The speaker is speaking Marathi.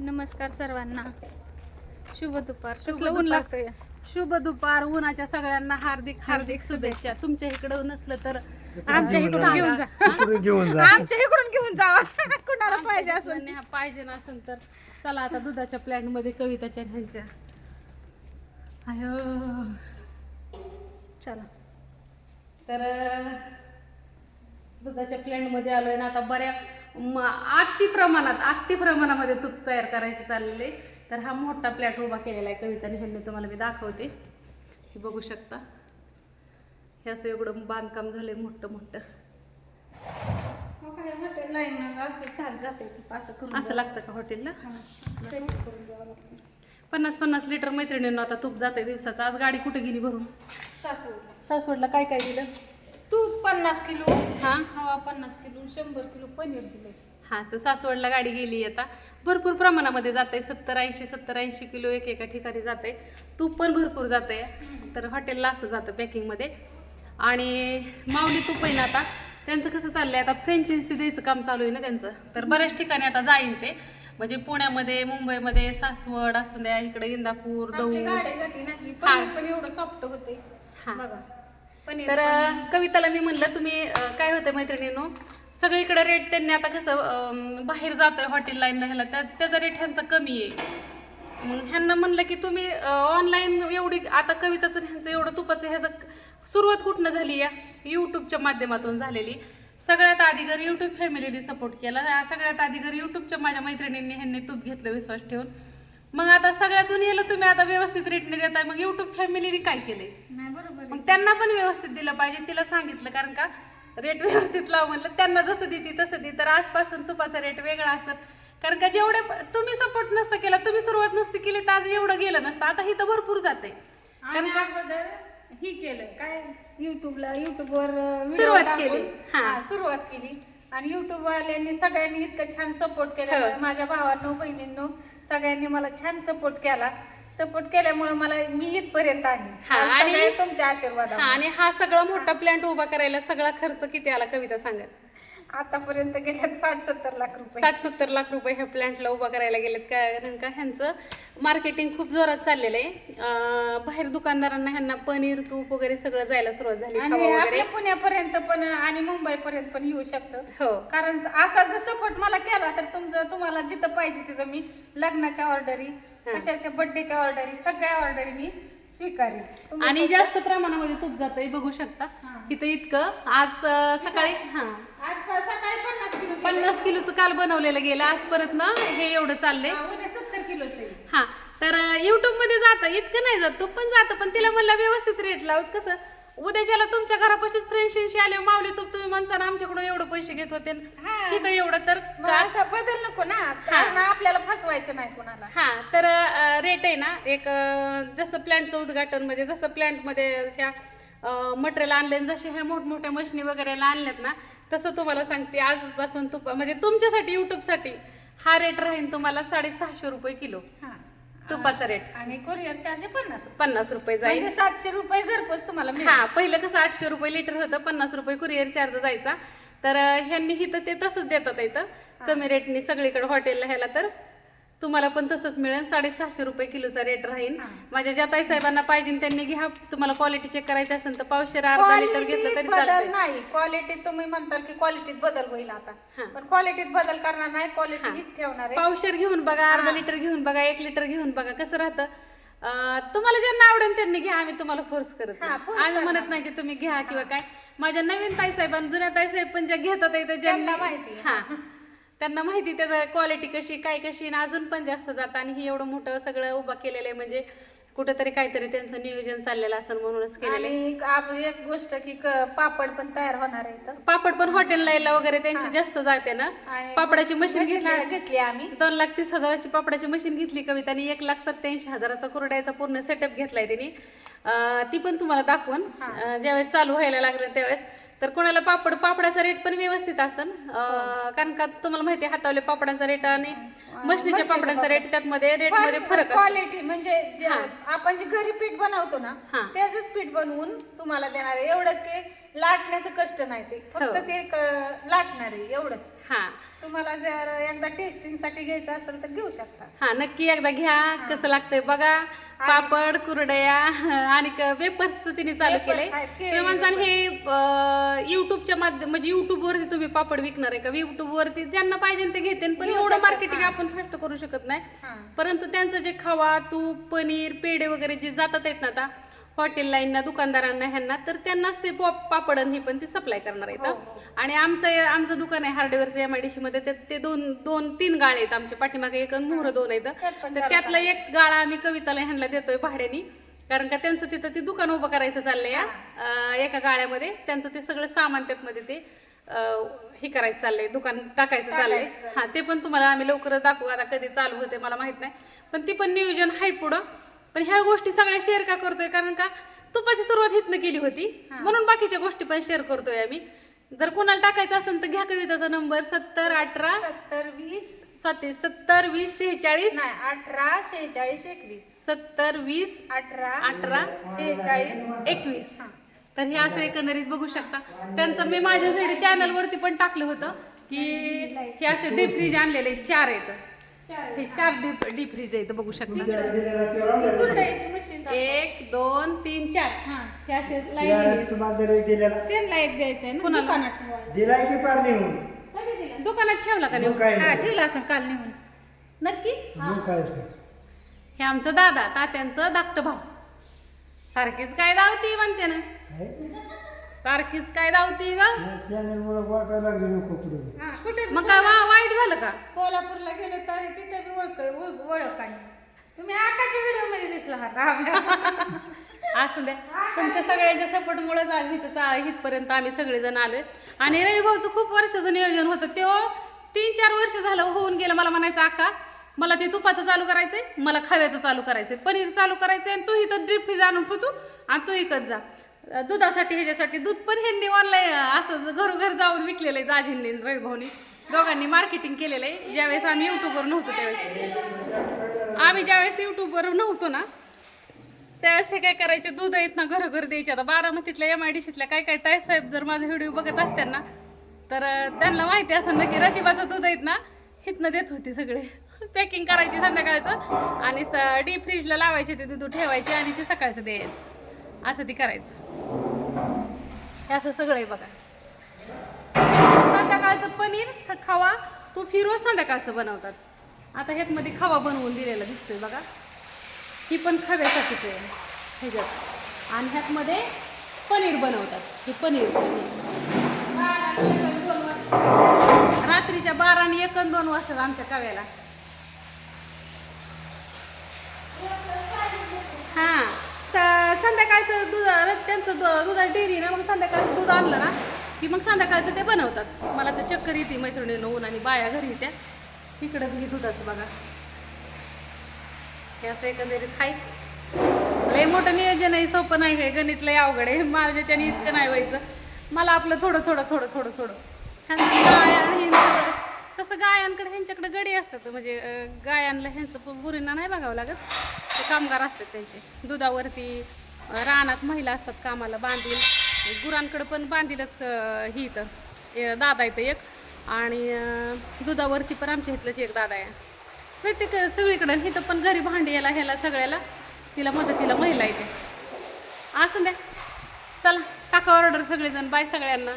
नमस्कार सर्वांना. शुभ दुपार. शुभ कसलं ऊन दुपार. लागतंय शुभ दुपार उन्हाच्या सगळ्यांना हार्दिक हार्दिक शुभेच्छा. तुमच्या इकडं नसलं तर आमच्या इकडून. घेऊन जा. इकडून घेऊन जा. आमच्या इकडून घेऊन जावा कुणाला पाहिजे असं आणि हा पाहिजे ना असेल तर. चला आता दुधाच्या प्लॅन्टमध्ये कविताच्या ह्यांच्या. अयो. चला. तर दुधाच्या प्लॅन्टमध्ये आलोय ना आता बऱ्या म- अति प्रमाणात अति प्रमाणामध्ये तूप तयार करायचे चाललेले तर हा मोठा प्लॅट उभा केलेला आहे कविताने ह्यांनी तुम्हाला मी दाखवते. हे बघू शकता. हे असं एवढं बांधकाम झालंय मोठं मोठं. हॉटेल लाईन असं लागतं का हॉटेलला हा. पन्नास पन्नास लिटर मैत्रिणींना आता तूप जाते दिवसाचं. आज गाडी कुठे गेली भरून? सासवडला. सासवडला काय काय दिलं? तूप पन्नास किलो हा? खवा पन्नास किलो शंभर किलो पनीर दिलंय. हा तर सासवडला गाडी गेली आता. भरपूर प्रमाणामध्ये जाते सत्तर ऐंशी सत्तर ऐंशी किलो एक एका ठिकाणी जाते तूप पण भरपूर जाते तर हॉटेलला असं जातं पॅकिंगमध्ये. आणि माऊली तूप आहे ना आता. त्यांचं कसं चाललंय? आता फ्रेंचायसी द्यायचं काम चालू आहे ना त्यांचं. तर बऱ्याच ठिकाणी आता जाईन ते. म्हणजे पुण्यामध्ये मुंबईमध्ये सासवड असू द्या इकडे इंदापूर दौंड. पण एवढं सॉफ्ट होते हा. बघा. तर कविताला मी म्हणलं तुम्ही काय होतं मैत्रिणीनो? सगळीकडे रेट त्यांनी आता कसं बाहेर जातोय हॉटेल लाईनला ह्याला. त्या त्याचा रेट ह्यांचा कमी आहे. मग ह्यांना म्हणलं की तुम्ही ऑनलाईन एवढी आता कविताचं ह्यांचं एवढं तुपाचं ह्याचं सुरुवात कुठनं झाली या? यूट्यूबच्या माध्यमातून झालेली. सगळ्यात आधी जर यूट्यूब फॅमिलीने सपोर्ट केला. सगळ्यात आधी जर यूट्यूबच्या माझ्या मैत्रिणींनी ह्यांनी तूप घेतलं विश्वास ठेवून. मग आता सगळ्यातून येलं तुम्ही आता व्यवस्थित रेटने देताय. मग यूट्यूब फॅमिलीने काय केलंय. मग त्यांना पण व्यवस्थित दिलं पाहिजे तिला सांगितलं कारण का रेट व्यवस्थित लाव म्हणलं त्यांना जसं देते तसं दे. तर आजपासून तुपाचा रेट वेगळा असेल. कारण का जेवढे तुम्ही सपोर्ट नसतं केला तुम्ही सुरुवात नसती केली तर आज एवढं गेलं नसतं. आता ही तर भरपूर जाते. आणि अगोदर ही केलं. काय? युट्यूबला युट्यूबवर सुरुवात केली. हा. हा, सुरुवात केली. आणि युट्यूब वाल्यांनी सगळ्यांनी इतकं छान सपोर्ट केला. हो. माझ्या भावांनो बहिणींनो सगळ्यांनी मला छान सपोर्ट केला. सपोर्ट केल्यामुळे मला मी इथपर्यंत आहे. हा, आणि- तुमच्या आशीर्वाद हा आणि हा सगळा मोठा प्लॅन्ट उभा करायला सगळा खर्च किती आला कविता सांगा. आतापर्यंत गेल्यात साठ सत्तर लाख रुपये. साठ सत्तर लाख रुपये ह्या प्लॅन्टला उभा करायला गेलेत. कारण का ह्यांचं मार्केटिंग खूप जोरात चाललेलं आहे. अं, बाहेर दुकानदारांना ह्यांना पनीर तूप वगैरे सगळं जायला सुरुवात झाली आणि वगैरे आपल्या पुण्यापर्यंत पण आणि मुंबईपर्यंत पण येऊ शकतं. हो. कारण असा जर सपोर्ट मला केला तर तुमचं तुम्हाला जिथं पाहिजे तिथं मी लग्नाच्या ऑर्डरी कशाच्या बर्थडेच्या ऑर्डरी सगळ्या ऑर्डरी मी स्वीकारेन. तुम्ही आणि जास्त प्रमाणामध्ये तूप जातंय बघू शकता. इथं इतकं. आज अं, सकाळी हा. आज सकाळी पन्नास किलो केलं. पन्नास किलोचं काल बनवलेलं गेलं. आज परत ना हे एवढं चाललंय. हा, उद्या सत्तर किलोच आहे. हा. तर युट्यूबमध्ये जातं. इतकं नाही जात. तूप पण जातं. पण तिला म्हणलं व्यवस्थित रेट लावत कसं? उद्याच्याला तुमच्या घरापाशीच फ्रेंडशिपशी आले मावले तूप तुम्ही म्हणता आमच्याकडून एवढं पैसे घेत होते. हा. इथं एवढं तर मग असा बदल नको ना. कारण आपल्याला फसवायचं नाही कोणाला. हा तर रेट आहे ना एक अं, जसं प्लॅन्टचं उद्घाटन म्हणजे जसं प्लॅन्टमध्ये अशा मटेरियल आणले जसे ह्या मोठमोठ्या मशिनी वगैरे आणल्यात ना तसं तुम्हाला सांगते आजपासून तुप म्हणजे तुमच्यासाठी युट्यूबसाठी हा रेट राहील तुम्हाला साडेसहाशे रुपये किलो. हा. तुपाचा रेट आणि कोरिअर चार्ज पन्नास. पन्नास रुपये जाईल. म्हणजे सातशे रुपये घरपोच तुम्हाला मिळेल. हा पहिलं कसं आठशे रुपये लिटर होतं पन्नास रुपये कुरिअर चार्ज जायचा. तर अं, ह्यांनी इथं ते तसंच देतात इथं. कमी रेटनी सगळीकडे हॉटेलला ह्याला तर तुम्हाला पण तसंच मिळेल. साडेसहाशे रुपये किलोचा रेट राहील. माझ्या ज्या ताई साहेबांना पाहिजे त्यांनी घ्या. तुम्हाला क्वालिटी चेक करायची असेल तर पावशेर अर्धा लिटर घेतलं तरी नाही. क्वालिटीत तुम्ही म्हणताल की क्वालिटीत बदल होईल आता. पण क्वालिटीत बदल करणार नाही. क्वालिटी हीच ठेवणार आहे. पावशेर घेऊन बघा अर्धा लिटर घेऊन बघा एक लिटर घेऊन बघा. कसं राहतं? तुम्हाला ज्यांना आवडेल त्यांनी घ्या. आम्ही तुम्हाला फोर्स करत आम्ही म्हणत नाही की तुम्ही घ्या किंवा काय. माझ्या नवीन ताई साहेबां जुन्या ताई साहेब पण ज्या घेतात त्यांना माहिती. हा. त्यांना माहिती त्याचं क्वालिटी कशी काय कशी आणि अजून पण जास्त जातं. आणि ही एवढं मोठं सगळं उभा केलेलं आहे म्हणजे कुठेतरी काहीतरी त्यांचं नियोजन चाललेलं असेल म्हणूनच केलेलं आहे. आणि आप- एक गोष्ट की क- पापड पण तयार होणार आहे इथं. पापड पण हॉटेल लाईनला वगैरे त्यांची जास्त जाते ना. आणि पापडाची मशीन मशीन घेतली घेतली आम्ही. दोन लाख तीस हजाराची पापडाची मशीन घेतली कवितानी. एक लाख सत्याऐंशी हजाराचा कुरड्याचा पूर्ण सेटअप घेतलाय तिने. अं, ती पण तुम्हाला दाखवून अं, ज्यावेळेस चालू व्हायला लागलं त्यावेळेस तर कोणाला पापड पापडाचा रेट पण व्यवस्थित असन. अं, कारण का तुम्हाला माहिती आहे हातावले पापडांचा रेट आणि मशनीच्या पापडांचा रेट त्यात मध्ये रेटमध्ये फरक. क्वालिटी म्हणजे जे आपण जे घरी पीठ बनवतो ना हा. त्याच पीठ बनवून तुम्हाला देणार आहे. एवढंच की लाटण्याचं कष्ट नाही ते. हो. फक्त ते क- लाटणार आहे एवढंच. हा. तुम्हाला जर एकदा टेस्टिंगसाठी घ्यायचं असेल तर घेऊ शकता. हा नक्की एकदा घ्या. कसं लागतंय बघा. पापड कुरडया आणि वेपर्स तिने चालू केले. आहेत, केळी हे युट्यूबच्या माध्यम म्हणजे युट्यूब वरती तुम्ही पापड विकणार आहे का? युट्यूब वरती ज्यांना पाहिजे ते घेते पण घेऊ एवढं शकतात, मार्केटिंग हा. आपण फास्ट करू शकत नाही. हा. परंतु त्यांचं जे खवा तूप पनीर पेढे वगैरे जे जातात आहेत ना आता हॉटेल लाईनना दुकानदारांना ह्यांना तर त्यांनाच ते पॉप पापडन हे पण ते सप्लाय करणार आहेत हो, हा. आणि आमचं आमचं दुकान आहे हार्डवेअरचं एम आय डी मध्ये ते- दोन दोन तीन गाळे आहेत आमचे पाठीमागे एक मोहर दोन आहेत तर त्यातला एक गाळा आम्ही कविताला ह्यांना देतोय भाड्यानी. कारण का त्यांचं तिथं ते दुकान उभं करायचं चाललंय एका गाळ्यामध्ये त्यांचं ते सगळं सामान त्यातमध्ये ते हे करायचं चाललंय दुकान टाकायचं चाललंय. हा ते पण तुम्हाला आम्ही लवकरच दाखवू. आता कधी चालू होते मला माहीत नाही. पण ती पण नियोजन आहे पुढं. पण ह्या गोष्टी सगळ्या शेअर का करतोय? कारण का तुपाची सुरुवात हितनं केली होती. म्हणून बाकीच्या गोष्टी पण शेअर करतोय आम्ही. जर कोणाला टाकायचं असेल तर घ्या कविताचा नंबर सत्तर अठरा. सत्तर वीस. स्वाती सत्तर वीस सेहेचाळीस. नाही अठरा शेहेचाळीस एकवीस. सत्तर वीस. अठरा. अठरा. शेहेचाळीस एकवीस. तर हे असं एकंदरीत बघू शकता. त्यांचं मी माझ्या व्हिडिओ चॅनल वरती पण टाकलं होतं की हे असे डीप फ्रीज आणलेले चार आहेत. हे चार डीप डीप फ्रीज आहेत बघू शकता. मशीन एक दोन तीन चार. हा. हे असे दिलेला. त्यांना एक द्यायचंय ना कोणाला? दुकानात दिलाय की पार नेऊन? कधी दिला? दुकानात ठेवला का काय हा ठेवला असं काल नेऊन. नक्की? ते? हे आमचं दादा तात्यांचं धाकटं भाऊ सारखीच काय धावती म्हणते ना? सारखीच काय धावती ग? या चॅनलमुळे वाटायला लागले लोक पुढे. हा कुठे? मग काय वा वाईट झालं का? कोल्हापूरला गेले तरी तिथे बी ओळख ओळख ओळख तुम्ही आकाच्या व्हिडिओमध्ये दिसला होता असू द्या तुमच्या सगळ्यांच्या सपोर्टमुळेच आज इथं चा- इथपर्यंत आम्ही सगळेजण आलोय. आणि रवी भाऊचं खूप वर्षाचं नियोजन होतं. तो तीन चार वर्ष झालं होऊन गेलं मला म्हणायचं आका मला ते तुपाचं चालू करायचंय मला खव्याचं चालू करायचंय पनीर चालू करायचंय आणि तू इथं ड्रीप फ्रीज आणून ठेवतो आणि तू इकत जा. दुधासाठी ह्याच्यासाठी दूध पण ह्यांनी ऑनलाईन असं घरोघर जाऊन विकलेलं आहे दाजींनी रविभाऊनी दोघांनी मार्केटिंग केलेलं आहे. ज्यावेळेस आम्ही युट्यूबवर नव्हतो त्यावेळेस. आम्ही ज्यावेळेस युट्यूबवर नव्हतो ना त्यावेळेस हे काय करायचे? दूध आहेत ना घरोघर द्यायचे. आता बारामतीतल्या एम आय डी सीतल्या काय काय ताई साहेब जर माझा व्हिडिओ बघत असतील ना तर त्यांना माहिती असं ना की रतिबाचं दूध आहेत ना हितनं देत होती सगळे. पॅकिंग करायची संध्याकाळचं आणि डीप फ्रीजला लावायचे ते दूध ठेवायचे आणि ते सकाळचं द्यायचं. असं ती करायचं. हे असं सगळं आहे बघा. संध्याकाळचं पनीर खावा. तो फिरवून संध्याकाळचं बनवतात. आता ह्यातमध्ये खवा बनवून दिलेला दिसतोय बघा. ही पण खव्यासाठीच आहे ह्याच्यात. आणि ह्यातमध्ये पनीर बनवतात. हे पनीर. रात्रीच्या बारा आणि एक दोन वाजतात आमच्या कव्याला हां. संध्याकाळचं दूध त्यांचं दु- दुधाची डेअरी ना मग संध्याकाळचं दूध आणलं ना की मग संध्याकाळचं ते बनवतात. मला तर चक्कर येते मैत्रिणीनं ऊन आणि बाया घरी येत्या. इकडं बी दुधाचं बघा. हे असं एकंदरीत हाय. लय मोठं नियोजन आहे सोपं नाही आहे गणित लय अवघड आहे. माझ्याच्याने इतकं नाही व्हायचं. मला आपलं थोडं थोडं थोडं थोडं थोडं. तसं गायांकडे ह्यांच्याकडे गडी असतात. म्हणजे गायांना ह्यांचं प- बुरींना नाही बघावं लागत. ते कामगार असतात त्यांचे. दुधावरती रानात महिला असतात कामाला बांधील. गुरांकडे पण बांधीलच ही इथं. दादा इथं एक. आणि दुधावरती पण आमच्या इथलंच एक दादा आहे. प्रत्येक सगळीकडं इथं पण घरी भांडी याला ह्याला सगळ्याला. तिला मदतीला महिला येते असून द्या. चला टाका ऑर्डर सगळेजण. बाय सगळ्यांना.